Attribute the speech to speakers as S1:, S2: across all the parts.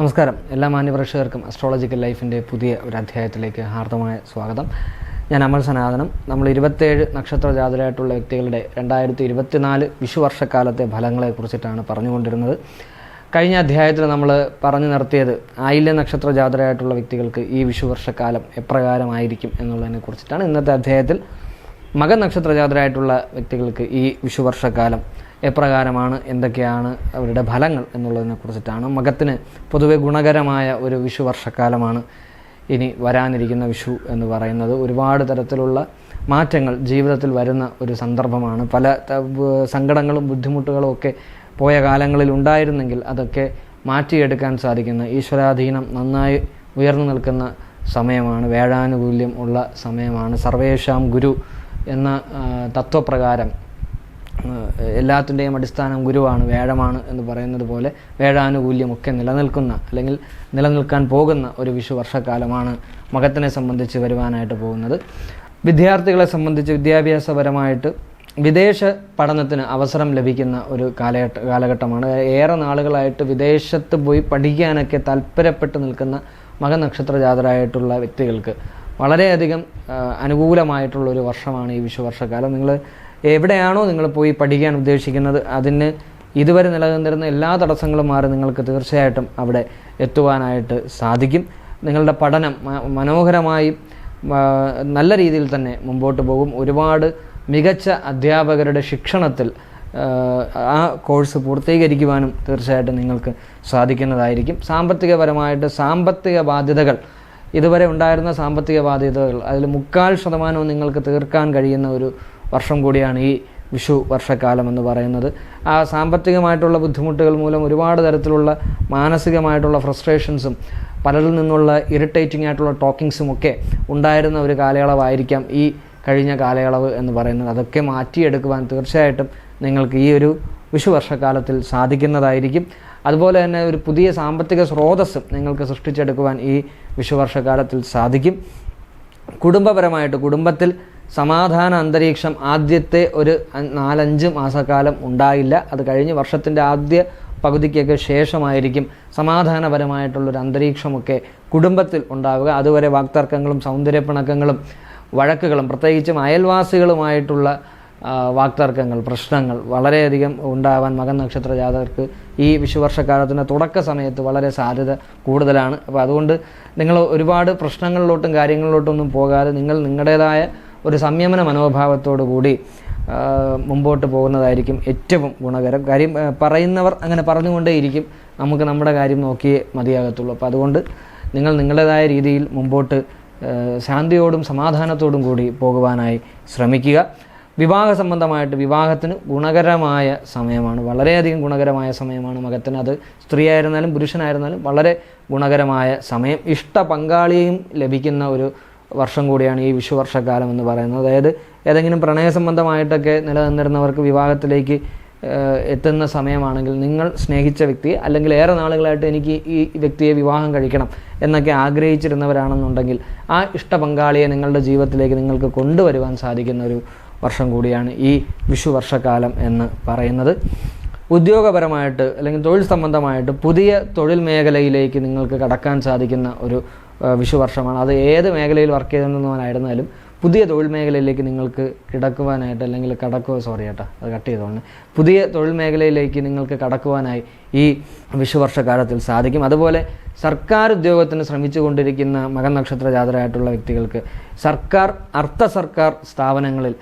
S1: നമസ്കാരം. എല്ലാ മാന്യപ്രേക്ഷകർക്കും അസ്ട്രോളജിക്കൽ ലൈഫിന്റെ പുതിയ ഒരു അധ്യായത്തിലേക്ക് ഹാർദമായ സ്വാഗതം. ഞാൻ അമൽ സനാതനം. നമ്മൾ ഇരുപത്തേഴ് നക്ഷത്ര ജാതരായിട്ടുള്ള വ്യക്തികളുടെ രണ്ടായിരത്തി ഇരുപത്തിനാല് വിഷുവർഷക്കാലത്തെ ഫലങ്ങളെ കുറിച്ചിട്ടാണ് പറഞ്ഞുകൊണ്ടിരുന്നത്. കഴിഞ്ഞ അധ്യായത്തിൽ നമ്മൾ പറഞ്ഞു നിർത്തിയത് ആയില്യ നക്ഷത്ര ജാതരായിട്ടുള്ള വ്യക്തികൾക്ക് ഈ വിഷുവർഷക്കാലം എപ്രകാരമായിരിക്കും എന്നുള്ളതിനെ കുറിച്ചിട്ടാണ്. ഇന്നത്തെ അധ്യായത്തിൽ മകൻ നക്ഷത്ര ജാതരായിട്ടുള്ള വ്യക്തികൾക്ക് ഈ വിഷുവർഷക്കാലം എപ്രകാരമാണ് എന്തൊക്കെയാണ് അവരുടെ ഫലങ്ങൾ എന്നുള്ളതിനെ കുറിച്ചിട്ടാണ്. മകത്തിന് പൊതുവെ ഗുണകരമായ ഒരു വിഷുവർഷക്കാലമാണ് ഇനി വരാനിരിക്കുന്ന വിഷു എന്ന് പറയുന്നത്. ഒരുപാട് തരത്തിലുള്ള മാറ്റങ്ങൾ ജീവിതത്തിൽ വരുന്ന ഒരു സന്ദർഭമാണ്. പല സങ്കടങ്ങളും ബുദ്ധിമുട്ടുകളും ഒക്കെ പോയ കാലങ്ങളിൽ ഉണ്ടായിരുന്നെങ്കിൽ അതൊക്കെ മാറ്റിയെടുക്കാൻ സാധിക്കുന്ന ഈശ്വരാധീനം നന്നായി ഉയർന്നു നിൽക്കുന്ന സമയമാണ്. വേഴാനുകൂല്യം ഉള്ള സമയമാണ്. സർവേഷാം ഗുരു എന്ന തത്വപ്രകാരം എല്ലാത്തിന്റെയും അടിസ്ഥാനം ഗുരുവാണ് വേഴമാണ് എന്ന് പറയുന്നത് പോലെ വേഴാനുകൂല്യമൊക്കെ നിലനിൽക്കുന്ന അല്ലെങ്കിൽ നിലനിൽക്കാൻ പോകുന്ന ഒരു വിഷു വർഷക്കാലമാണ് മകത്തിനെ സംബന്ധിച്ച് വരുവാനായിട്ട് പോകുന്നത്. വിദ്യാർത്ഥികളെ സംബന്ധിച്ച് വിദ്യാഭ്യാസപരമായിട്ട് വിദേശ പഠനത്തിന് അവസരം ലഭിക്കുന്ന ഒരു കാലഘട്ട കാലഘട്ടമാണ്. ഏറെ നാളുകളായിട്ട് വിദേശത്ത് പോയി പഠിക്കാനൊക്കെ താല്പര്യപ്പെട്ട് നിൽക്കുന്ന മകനക്ഷത്ര ജാതരായിട്ടുള്ള വ്യക്തികൾക്ക് വളരെയധികം അനുകൂലമായിട്ടുള്ളൊരു വർഷമാണ് ഈ വിശ്വവർഷക്കാലം വർഷക്കാലം നിങ്ങൾ എവിടെയാണോ നിങ്ങൾ പോയി പഠിക്കാൻ ഉദ്ദേശിക്കുന്നത് അതിന് ഇതുവരെ നിലനിന്നിരുന്ന എല്ലാ തടസ്സങ്ങളും മാറി നിങ്ങൾക്ക് തീർച്ചയായിട്ടും അവിടെ എത്തുവാനായിട്ട് സാധിക്കും. നിങ്ങളുടെ പഠനം മനോഹരമായി നല്ല രീതിയിൽ തന്നെ മുമ്പോട്ട് പോകും. ഒരുപാട് മികച്ച അധ്യാപകരുടെ ശിക്ഷണത്തിൽ ആ കോഴ്സ് പൂർത്തീകരിക്കുവാനും തീർച്ചയായിട്ടും നിങ്ങൾക്ക് സാധിക്കുന്നതായിരിക്കും. സാമ്പത്തികപരമായിട്ട് സാമ്പത്തിക ബാധ്യതകൾ ഇതുവരെ ഉണ്ടായിരുന്ന സാമ്പത്തിക ബാധ്യതകൾ അതിൽ മുക്കാൽ ശതമാനവും നിങ്ങൾക്ക് തീർക്കാൻ കഴിയുന്ന ഒരു വർഷം കൂടിയാണ് ഈ വിഷു വർഷക്കാലം എന്ന് പറയുന്നത്. ആ സാമ്പത്തികമായിട്ടുള്ള ബുദ്ധിമുട്ടുകൾ മൂലം ഒരുപാട് തരത്തിലുള്ള മാനസികമായിട്ടുള്ള ഫ്രസ്ട്രേഷൻസും പലരിൽ നിന്നുള്ള ഇറിറ്റേറ്റിംഗ് ആയിട്ടുള്ള ടോക്കിങ്സും ഒക്കെ ഉണ്ടായിരുന്ന ഒരു കാലയളവായിരിക്കാം ഈ കഴിഞ്ഞ കാലയളവ് എന്ന് പറയുന്നത്. അതൊക്കെ മാറ്റിയെടുക്കുവാൻ തീർച്ചയായിട്ടും നിങ്ങൾക്ക് ഈ ഒരു വിഷു വർഷക്കാലത്തിൽ സാധിക്കുന്നതായിരിക്കും. അതുപോലെ തന്നെ ഒരു പുതിയ സാമ്പത്തിക സ്രോതസ്സും നിങ്ങൾക്ക് സൃഷ്ടിച്ചെടുക്കുവാൻ ഈ വിഷുവർഷകാലത്തിൽ സാധിക്കും. കുടുംബപരമായിട്ട് കുടുംബത്തിൽ സമാധാന അന്തരീക്ഷം ആദ്യത്തെ ഒരു നാലഞ്ച് മാസക്കാലം ഉണ്ടായില്ല. അത് കഴിഞ്ഞ് വർഷത്തിന്റെ ആദ്യ പകുതിക്കൊക്കെ ശേഷമായിരിക്കും സമാധാനപരമായിട്ടുള്ളൊരു അന്തരീക്ഷമൊക്കെ കുടുംബത്തിൽ ഉണ്ടാവുക. അതുവരെ വാക്തർക്കങ്ങളും സൗന്ദര്യപ്പിണക്കങ്ങളും വഴക്കുകളും പ്രത്യേകിച്ചും അയൽവാസികളുമായിട്ടുള്ള വാക്തർക്കങ്ങൾ പ്രശ്നങ്ങൾ വളരെയധികം ഉണ്ടാവാൻ മകൻ നക്ഷത്ര ജാതകർക്ക് ഈ വിഷുവർഷക്കാലത്തിന്റെ തുടക്ക സമയത്ത് വളരെ സാധ്യത കൂടുതലാണ്. അപ്പോൾ അതുകൊണ്ട് നിങ്ങൾ ഒരുപാട് പ്രശ്നങ്ങളിലോട്ടും കാര്യങ്ങളിലോട്ടൊന്നും പോകാതെ നിങ്ങൾ നിങ്ങളുടേതായ ഒരു സംയമന മനോഭാവത്തോടു കൂടി മുമ്പോട്ട് പോകുന്നതായിരിക്കും ഏറ്റവും ഗുണകരം. കാര്യം പറയുന്നവർ അങ്ങനെ പറഞ്ഞുകൊണ്ടേയിരിക്കും നമുക്ക് നമ്മുടെ കാര്യം നോക്കിയേ മതിയാകത്തുള്ളൂ. അപ്പോൾ അതുകൊണ്ട് നിങ്ങൾ നിങ്ങളുടേതായ രീതിയിൽ മുമ്പോട്ട് ശാന്തിയോടും സമാധാനത്തോടും കൂടി പോകുവാനായി ശ്രമിക്കുക. വിവാഹ സംബന്ധമായിട്ട് വിവാഹത്തിന് ഗുണകരമായ സമയമാണ്. വളരെയധികം ഗുണകരമായ സമയമാണ് മകത്തിന്. അത് സ്ത്രീയായിരുന്നാലും പുരുഷനായിരുന്നാലും വളരെ ഗുണകരമായ സമയം. ഇഷ്ട പങ്കാളിയും ലഭിക്കുന്ന ഒരു വർഷം കൂടിയാണ് ഈ വിഷുവർഷക്കാലം എന്ന് പറയുന്നത്. അതായത് ഏതെങ്കിലും പ്രണയ സംബന്ധമായിട്ടൊക്കെ നിലനിന്നിരുന്നവർക്ക് വിവാഹത്തിലേക്ക് എത്തുന്ന സമയമാണെങ്കിൽ നിങ്ങൾ സ്നേഹിച്ച വ്യക്തിയെ അല്ലെങ്കിൽ ഏറെ നാളുകളായിട്ട് എനിക്ക് ഈ വ്യക്തിയെ വിവാഹം കഴിക്കണം എന്നൊക്കെ ആഗ്രഹിച്ചിരുന്നവരാണെന്നുണ്ടെങ്കിൽ ആ ഇഷ്ട പങ്കാളിയെ നിങ്ങളുടെ ജീവിതത്തിലേക്ക് നിങ്ങൾക്ക് കൊണ്ടുവരുവാൻ സാധിക്കുന്ന ഒരു വർഷം കൂടിയാണ് ഈ വിഷു വർഷക്കാലം എന്ന് പറയുന്നത്. ഉദ്യോഗപരമായിട്ട് അല്ലെങ്കിൽ തൊഴിൽ സംബന്ധമായിട്ട് പുതിയ തൊഴിൽ മേഖലയിലേക്ക് നിങ്ങൾക്ക് കടക്കാൻ സാധിക്കുന്ന ഒരു വിഷു വർഷമാണ് അത് ഏത് മേഖലയിൽ വർക്ക് ചെയ്തിരുന്നവനായിരുന്നാലും പുതിയ തൊഴിൽ മേഖലയിലേക്ക് നിങ്ങൾക്ക് കിടക്കുവാനായിട്ട് അല്ലെങ്കിൽ കടക്കുക സോറി ചേട്ടാ അത് കട്ട് ചെയ്തോണ്ട്. പുതിയ തൊഴിൽ മേഖലയിലേക്ക് നിങ്ങൾക്ക് കടക്കുവാനായി ഈ വിഷുവർഷക്കാലത്തിൽ സാധിക്കും. അതുപോലെ സർക്കാർ ഉദ്യോഗത്തിന് ശ്രമിച്ചു കൊണ്ടിരിക്കുന്ന മകൻ നക്ഷത്ര ജാതരായിട്ടുള്ള വ്യക്തികൾക്ക് സർക്കാർ അർദ്ധ സർക്കാർ സ്ഥാപനങ്ങളിൽ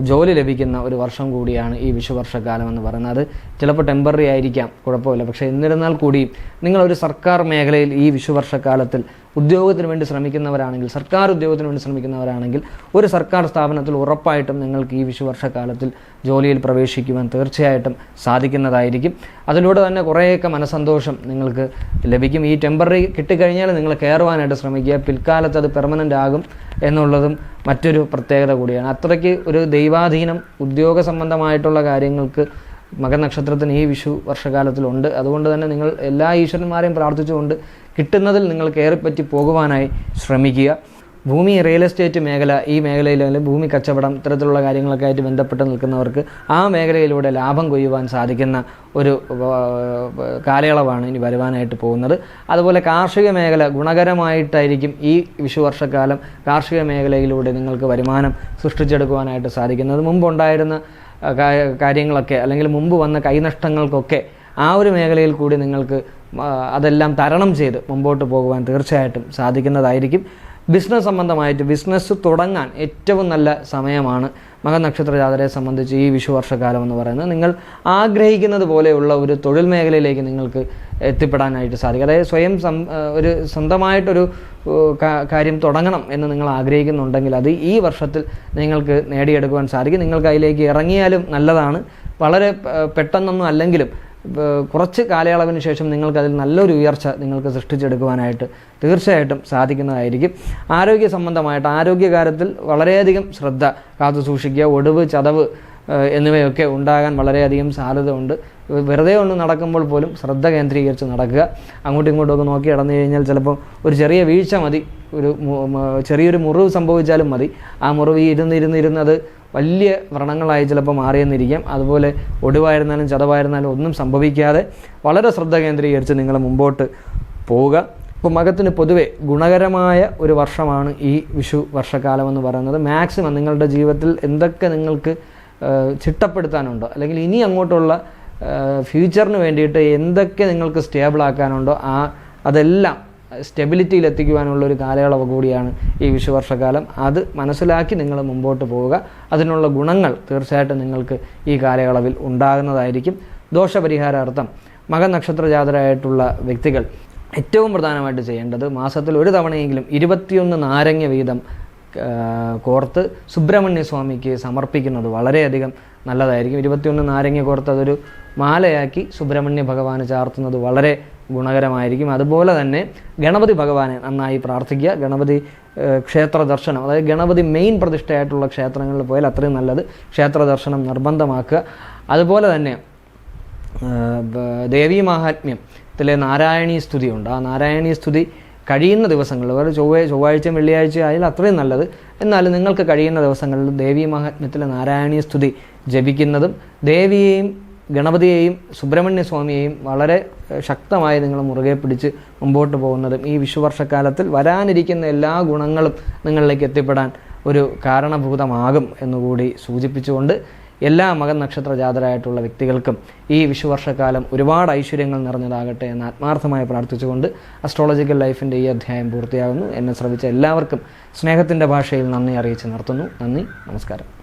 S1: ജോലി ലഭിക്കുന്ന ഒരു വർഷം കൂടിയാണ് ഈ വിഷുവർഷക്കാലം എന്ന് പറയുന്നത്. അത് ചിലപ്പോൾ ടെമ്പററി ആയിരിക്കാം കുഴപ്പമില്ല. പക്ഷേ എന്നിരുന്നാൽ കൂടിയും നിങ്ങളൊരു സർക്കാർ മേഖലയിൽ ഈ വിഷുവർഷക്കാലത്തിൽ ഉദ്യോഗത്തിന് വേണ്ടി ശ്രമിക്കുന്നവരാണെങ്കിൽ സർക്കാർ ഉദ്യോഗത്തിന് വേണ്ടി ശ്രമിക്കുന്നവരാണെങ്കിൽ ഒരു സർക്കാർ സ്ഥാപനത്തിൽ ഉറപ്പായിട്ടും നിങ്ങൾക്ക് ഈ വിഷുവർഷക്കാലത്തിൽ ജോലിയിൽ പ്രവേശിക്കുവാൻ തീർച്ചയായിട്ടും സാധിക്കുന്നതായിരിക്കും. അതിലൂടെ തന്നെ കുറേയൊക്കെ മനസ്സന്തോഷം നിങ്ങൾക്ക് ലഭിക്കും. ഈ ടെമ്പററി കിട്ടിക്കഴിഞ്ഞാൽ നിങ്ങൾ കയറുവാനായിട്ട് ശ്രമിക്കുക. പിൽക്കാലത്ത് അത് പെർമനന്റ് ആകും എന്നുള്ളതും മറ്റൊരു പ്രത്യേകത കൂടിയാണ്. അത്രയ്ക്ക് ഒരു ദൈവാധീനം ഉദ്യോഗ സംബന്ധമായിട്ടുള്ള കാര്യങ്ങൾക്ക് മകനക്ഷത്രത്തിന് ഈ വിഷു വർഷകാലത്തിലുണ്ട്. അതുകൊണ്ട് തന്നെ നിങ്ങൾ എല്ലാ ഈശ്വരന്മാരെയും പ്രാർത്ഥിച്ചുകൊണ്ട് കിട്ടുന്നതിൽ നിങ്ങൾ കയറിപ്പറ്റി പോകുവാനായി ശ്രമിക്കുക. ഭൂമി റിയൽ എസ്റ്റേറ്റ് മേഖല ഈ മേഖലയിൽ അല്ലെങ്കിൽ ഭൂമി കച്ചവടം ഇത്തരത്തിലുള്ള കാര്യങ്ങളൊക്കെ ആയിട്ട് ബന്ധപ്പെട്ട് നിൽക്കുന്നവർക്ക് ആ മേഖലയിലൂടെ ലാഭം കൊയ്യുവാൻ സാധിക്കുന്ന ഒരു കാലയളവാണ് ഇനി വരുവാനായിട്ട് പോകുന്നത്. അതുപോലെ കാർഷിക മേഖല ഗുണകരമായിട്ടായിരിക്കും ഈ വിഷു വർഷക്കാലം കാർഷിക മേഖലയിലൂടെ നിങ്ങൾക്ക് വരുമാനം സൃഷ്ടിച്ചെടുക്കുവാനായിട്ട് സാധിക്കുന്നത്. മുമ്പുണ്ടായിരുന്ന കാര്യങ്ങളൊക്കെ അല്ലെങ്കിൽ മുമ്പ് വന്ന കൈനഷ്ടങ്ങൾക്കൊക്കെ ആ ഒരു മേഖലയിൽ കൂടി നിങ്ങൾക്ക് അതെല്ലാം തരണം ചെയ്ത് മുമ്പോട്ട് പോകുവാൻ തീർച്ചയായിട്ടും സാധിക്കുന്നതായിരിക്കും. ബിസിനസ് സംബന്ധമായിട്ട് ബിസിനസ് തുടങ്ങാൻ ഏറ്റവും നല്ല സമയമാണ് മകനക്ഷത്ര ജാതരയെ സംബന്ധിച്ച് ഈ വിഷു വർഷക്കാലം എന്ന് പറയുന്നത്. നിങ്ങൾ ആഗ്രഹിക്കുന്നത് പോലെയുള്ള ഒരു തൊഴിൽ മേഖലയിലേക്ക് നിങ്ങൾക്ക് എത്തിപ്പെടാനായിട്ട് സാധിക്കും. അതായത് സ്വയം സം ഒരു സ്വന്തമായിട്ടൊരു കാര്യം തുടങ്ങണം എന്ന് നിങ്ങൾ ആഗ്രഹിക്കുന്നുണ്ടെങ്കിൽ അത് ഈ വർഷത്തിൽ നിങ്ങൾക്ക് നേടിയെടുക്കുവാൻ സാധിക്കും. നിങ്ങൾക്ക് അതിലേക്ക് ഇറങ്ങിയാലും നല്ലതാണ്. വളരെ പെട്ടെന്നൊന്നും അല്ലെങ്കിലും കുറച്ച് കാലയളവിന് ശേഷം നിങ്ങൾക്ക് അതിൽ നല്ലൊരു ഉയർച്ച നിങ്ങൾക്ക് സൃഷ്ടിച്ചെടുക്കുവാനായിട്ട് തീർച്ചയായിട്ടും സാധിക്കുന്നതായിരിക്കും. ആരോഗ്യ സംബന്ധമായിട്ട് ആരോഗ്യകാര്യത്തിൽ വളരെയധികം ശ്രദ്ധ കാത്തു സൂക്ഷിക്കുക. ഒടിവ് ചതവ് എന്നിവയൊക്കെ ഉണ്ടാകാൻ വളരെയധികം സാധ്യത ഉണ്ട് വെറുതെ ഒന്ന് നടക്കുമ്പോൾ പോലും ശ്രദ്ധ കേന്ദ്രീകരിച്ച് നടക്കുക. അങ്ങോട്ടും ഇങ്ങോട്ടും ഒക്കെ നോക്കി നടന്നു കഴിഞ്ഞാൽ ചിലപ്പോൾ ഒരു ചെറിയ വീഴ്ച മതി. ഒരു ചെറിയൊരു മുറിവ് സംഭവിച്ചാലും മതി. ആ മുറിവ് ഇരുന്ന് ഇരുന്ന് ഇരുന്നത് വലിയ വ്രണങ്ങളായി ചിലപ്പോൾ മാറിയെന്നിരിക്കാം. അതുപോലെ ഒടിവായിരുന്നാലും ചതവായിരുന്നാലും ഒന്നും സംഭവിക്കാതെ വളരെ ശ്രദ്ധ കേന്ദ്രീകരിച്ച് നിങ്ങൾ മുമ്പോട്ട് പോവുക. ഇപ്പോൾ മകത്തിന് പൊതുവെ ഗുണകരമായ ഒരു വർഷമാണ് ഈ വിഷു വർഷക്കാലം എന്ന് പറയുന്നത്. മാക്സിമം നിങ്ങളുടെ ജീവിതത്തിൽ എന്തൊക്കെ നിങ്ങൾക്ക് ചിട്ടപ്പെടുത്താനുണ്ടോ? അല്ലെങ്കിൽ ഇനി അങ്ങോട്ടുള്ള ഫ്യൂച്ചറിന് വേണ്ടിയിട്ട് എന്തൊക്കെ നിങ്ങൾക്ക് സ്റ്റേബിൾ ആക്കാനുണ്ടോ? ആ അതെല്ലാം സ്റ്റെബിലിറ്റിയിൽ എത്തിക്കുവാനുള്ള ഒരു കാലയളവ് കൂടിയാണ് ഈ വിഷുവർഷക്കാലം. അത് മനസ്സിലാക്കി നിങ്ങൾ മുമ്പോട്ട് പോവുക. അതിനുള്ള ഗുണങ്ങൾ തീർച്ചയായിട്ടും നിങ്ങൾക്ക് ഈ കാലയളവിൽ ഉണ്ടാകുന്നതായിരിക്കും. ദോഷപരിഹാരാർത്ഥം മകനക്ഷത്ര ജാതരായിട്ടുള്ള വ്യക്തികൾ ഏറ്റവും പ്രധാനമായിട്ട് ചെയ്യേണ്ടത് മാസത്തിൽ ഒരു തവണയെങ്കിലും ഇരുപത്തിയൊന്ന് നാരങ്ങ വീതം കോർത്ത് സുബ്രഹ്മണ്യ സ്വാമിക്ക് സമർപ്പിക്കുന്നത് വളരെയധികം നല്ലതായിരിക്കും. ഇരുപത്തിയൊന്ന് നാരങ്ങ കോർത്ത് അതൊരു മാലയാക്കി സുബ്രഹ്മണ്യ ഭഗവാന് ചാർത്തുന്നത് വളരെ ഗുണകരമായിരിക്കും. അതുപോലെ തന്നെ ഗണപതി ഭഗവാനെ നന്നായി പ്രാർത്ഥിക്കുക. ഗണപതി ക്ഷേത്ര ദർശനം അതായത് ഗണപതി മെയിൻ പ്രതിഷ്ഠയായിട്ടുള്ള ക്ഷേത്രങ്ങളിൽ പോയാൽ അത്രയും നല്ലത്. ക്ഷേത്ര ദർശനം നിർബന്ധമാക്കുക. അതുപോലെ തന്നെ ദേവീ മാഹാത്മ്യത്തിലെ നാരായണീ സ്തുതിയുണ്ട്. ആ നാരായണീ സ്തുതി കഴിയുന്ന ദിവസങ്ങളിൽ വേറെ ചൊവ്വ ചൊവ്വാഴ്ചയും വെള്ളിയാഴ്ച ആയാലും അത്രയും നല്ലത്. എന്നാലും നിങ്ങൾക്ക് കഴിയുന്ന ദിവസങ്ങളിൽ ദേവീ മഹാത്മ്യത്തിലെ നാരായണീയ സ്തുതി ജപിക്കുന്നതും ദേവിയെയും ഗണപതിയെയും സുബ്രഹ്മണ്യ സ്വാമിയെയും വളരെ ശക്തമായി നിങ്ങൾ മുറുകെ പിടിച്ച് മുമ്പോട്ട് പോകുന്നതും ഈ വിഷുവർഷക്കാലത്തിൽ വരാനിരിക്കുന്ന എല്ലാ ഗുണങ്ങളും നിങ്ങളിലേക്ക് എത്തിപ്പെടാൻ ഒരു കാരണഭൂതമാകും എന്നുകൂടി സൂചിപ്പിച്ചുകൊണ്ട് എല്ലാ മകൻ നക്ഷത്ര ജാതരായിട്ടുള്ള വ്യക്തികൾക്കും ഈ വിഷുവർഷക്കാലം ഒരുപാട് ഐശ്വര്യങ്ങൾ നിറഞ്ഞതാകട്ടെ എന്ന് ആത്മാർത്ഥമായി പ്രാർത്ഥിച്ചുകൊണ്ട് അസ്ട്രോളജിക്കൽ ലൈഫിന്റെ ഈ അധ്യായം പൂർത്തിയാകുന്നു. എന്നെ ശ്രമിച്ച എല്ലാവർക്കും സ്നേഹത്തിന്റെ ഭാഷയിൽ നന്ദി അറിയിച്ച് നിർത്തുന്നു. നന്ദി നമസ്കാരം.